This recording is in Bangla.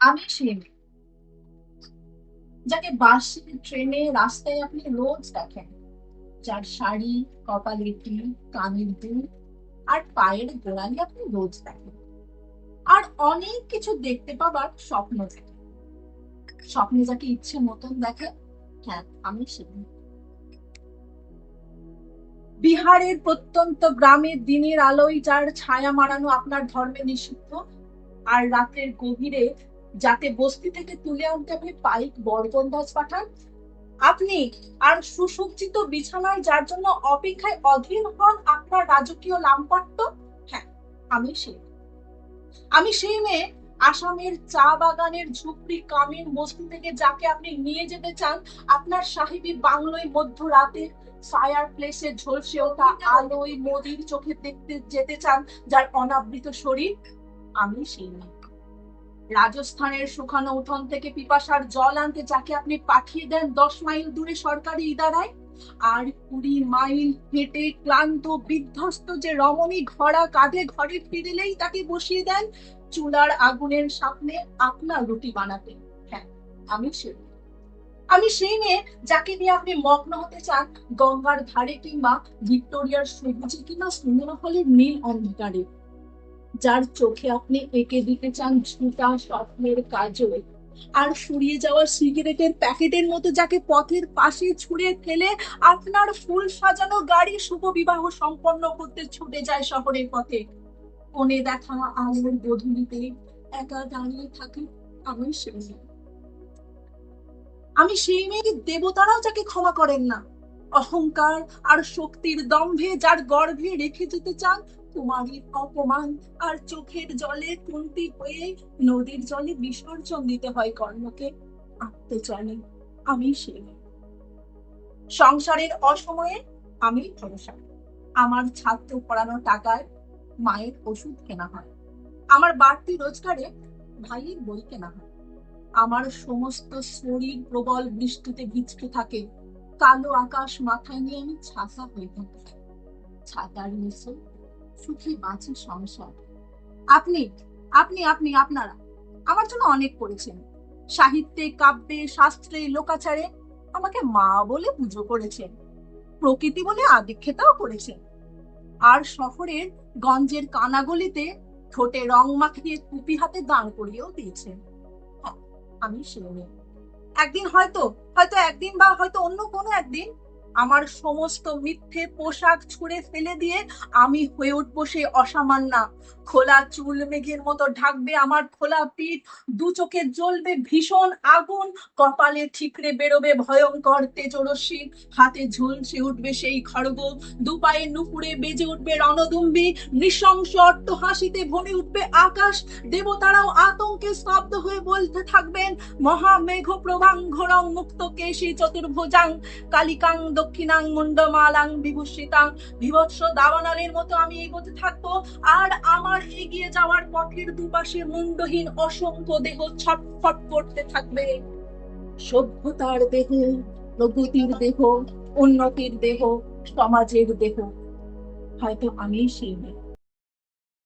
আমি সেই যাকে বাসে, ট্রেনে, রাস্তায় আপনি রোজ দেখেন। যার শাড়ি কপালের টিল কানের দুল আর পায়ের গোড়ালি আপনি রোজ দেখেন। আর অনেক কিছু দেখতে পাবার স্বপ্ন দেখেন। স্বপ্নে যাকে ইচ্ছে মতন দেখে হ্যাঁ আমি সেই বিহারের প্রত্যন্ত গ্রামে দিনের আলোয় যার ছায়া মারানো আপনার ধর্মে নিষিদ্ধ, আর রাতের গভীরে যাতে বস্তি থেকে তুলে আনতে আপনি পাইক বরবন্দাজ পাঠান। আপনি আর সুসজ্জিত বিছানায়, যার জন্য অপেক্ষায় অধীর হন আপনার রাজকীয় লাম্পট্য? হ্যাঁ আমি সেই আমি সেই মেয়ে, আসামের চা বাগানের ঝুপড়ি কামিন বস্তি থেকে যাকে আপনি নিয়ে যেতে চান। আপনার সাহেবী বাংলোয় মধ্যরাতে ফায়ার প্লেসে ঝলসে ওঠা আলোয় মোদির চোখে দেখতে যেতে চান, যার অনাবৃত শরীর। আমি সেই মেয়ে। রাজস্থানের শুকানো উঠোন থেকে পিপাসার জল আনতে যাকে আপনি পাঠিয়ে দেন, দশ মাইল দূরে সরকারি ইদারায়। আর কুড়ি মাইল হেঁটে ক্লান্ত, বিধ্বস্ত যে রমণী ঘোড়া কাঁধে ঘরে ফিরলেই তাকে বসিয়ে দেন চুলার আগুনের সামনে আপনার রুটি বানাতে। হ্যাঁ আমি সেই আমি সেই মেয়ে যাকে নিয়ে আপনি মগ্ন হতে চান, গঙ্গার ধারে কিংবা ভিক্টোরিয়ার সবুজে কিংবা সুন্দর হলের নীল অন্ধকারে। যার চোখে আপনি এঁকে দিতে চান ঝুটা স্বপ্নের কাজল। আর ফুরিয়ে যাওয়া সিগারেটের প্যাকেটের মতো যাকে পথের পাশে ছুঁড়ে ফেলে আপনার ফুল সাজানো গাড়ি শুভ বিবাহ সম্পন্ন করতে ছুটে যায় শহরের পথে। কোণে দেখা আলোর গধূলিতে একা দাঁড়িয়ে থাকে আমি সেই মেয়ে। আমি সেই মেয়েকে দেবতারাও যাকে ক্ষমা করেন না। অহংকার আর শক্তির দম্ভে যার গর্ভে রেখে যেতে চান কুমারীর অপমান আর চোখের জলে কুন্তি হয়ে নদীর জলে বিসর্জন দিতে হয় কর্ণকে আত্মচলে আমি সেই মেয়ে। সংসারের অসময়ে আমি ভরসা আমার ছাত্র পড়ানোর টাকায় মায়ের ওষুধ কেনা হয়। আমার বাড়তি রোজগারে ভাইয়ের বই কেনা হয়। আমার সমস্ত শরীর প্রবল বৃষ্টিতে ভিজতে থাকে। কালো আকাশ মাথায় নিয়ে আমি ছাতা হয়ে থাকি। ছাতার নিচে সুখী বাঁচে সংসার। আপনি আপনি আপনি আপনারা আমার জন্য অনেক করেছেন। সাহিত্যে কাব্যে শাস্ত্রে লোকাচারে আমাকে মা বলে পুজো করেছেন প্রকৃতি বলে আদিক্ষেতাও করেছেন। আর শহরের গঞ্জের কানাগলিতে ঠোঁটে রং মাখিয়ে কুপি হাতে দাঁড় করিয়েও দিয়েছেন। হ্যাঁ, আমি সেই। একদিন হয়তো হয়তো একদিন বা হয়তো অন্য কোনো একদিন আমার সমস্ত মিথ্যে পোশাক ছুঁড়ে ফেলে দিয়ে আমি হয়ে উঠবো সে অসামান্যা খোলা চুল মেঘের মতো ঢাকবে আমার খোলা পিঠ। দু চোখে জ্বলবে ভীষণ আগুন। কপালে ঠিকরে বেরোবে ভয়ঙ্কর তেজরশ্মি। হাতে ঝুলসে উঠবে সেই খড়গ। দু পায়ে নুপুরে বেজে উঠবে রণদুম্বি নৃশংস অট্ট হাসিতে ভরে উঠবে আকাশ। দেবতারাও আতঙ্কে স্তব্ধ হয়ে বলতে থাকবেন মহামেঘ প্রভাঙ্ঘরং মুক্ত কেশী চতুর্ভুজাং কালিকাং দক্ষিণাং মুন্ডমালাং বিভূষিতাং। বিভৎস দাবানালের মতো আমি এগোতে থাকব। আর আমার এগিয়ে যাওয়ার পথের দুপাশে মুন্ডহীন অসংখ্য দেহ ছটফট করতে থাকবে। সভ্যতার দেহ প্রগতির দেহ, উন্নতির দেহ, সমাজের দেহ। হয়তো আমি সেই মেয়ে।